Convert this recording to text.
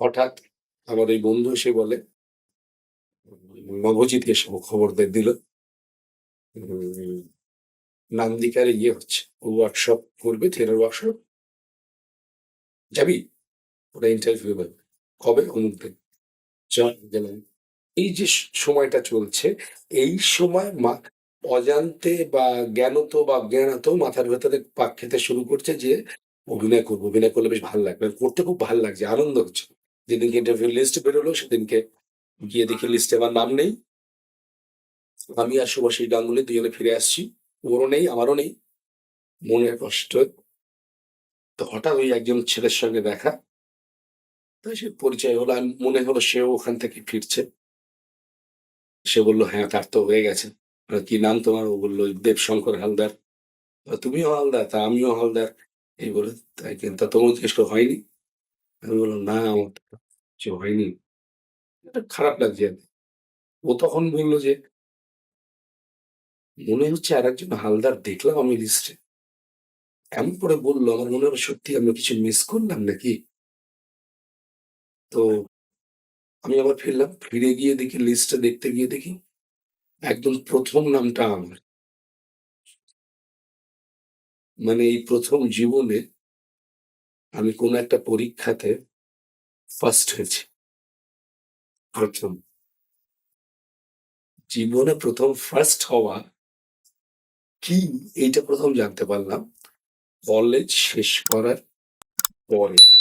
হঠাৎ আমার এই বন্ধু এসে বলে নবজিৎকে সব খবর দিয়ে দিল নান্দিকার ইয়ে হচ্ছে, ও ওয়ার্কশপ করবে থিয়েটার ওয়ার্কশপ যাবি? ওটা ইন্টারভিউ হবে। কবে? অমুক দিন। গেলাম। এই যে সময়টা চলছে, এই সময় মা- অজান্তে বা জ্ঞানত বা জ্ঞানত মাথার ভেতরে পাক খেতে শুরু করছে যে, অভিনয় করব। অভিনয় করলে বেশ ভালো লাগবে। করতে খুব ভালো লাগছে, আনন্দ হচ্ছে। যেদিনকে ইন্টারভিউ লিস্ট বেরোলো সেদিনকে গিয়ে দেখি লিস্টে আমার নাম নেই। আমি আর সুভাষী গাঙ্গুলি দুজনে ফিরে আসছি। ওরও নেই, আমারও নেই। মনের কষ্ট। তো হঠাৎ ওই একজন ছেলের সঙ্গে দেখা। তো সে পরিচয় হলো আমি মনে হলো সেও ওখান থেকে ফিরছে। সে বলল হ্যাঁ তার তো হয়ে গেছে। কি নাম তোমার? ও বলল, দেবশঙ্কর হালদার। তুমিও হালদার? তা আমিও হালদার। এই বলে, তাই কিন্তু তোমার জিজ্ঞেস হয়নি। আমি বললাম না আমার কিছু হয়নি। এটা খারাপ লাগছে আর ও তখন বলল যে মনে হচ্ছে আর একজন হালদার দেখলাম আমি লিস্টে এমন করে বলল, আমার মনে হলো সত্যি আমি কিছু মিস করলাম নাকি? তো আমি আবার ফিরলাম, ফিরে গিয়ে দেখি লিস্টটা দেখতে গিয়ে দেখি একদম প্রথম নামটা আমার। মানে এই প্রথম জীবনে আমি কোন একটা পরীক্ষাতে ফার্স্ট হয়েছি। প্রথম। জীবনে প্রথম ফার্স্ট হওয়া কি এইটা প্রথম জানতে পারলাম। কলেজ শেষ করার পরে।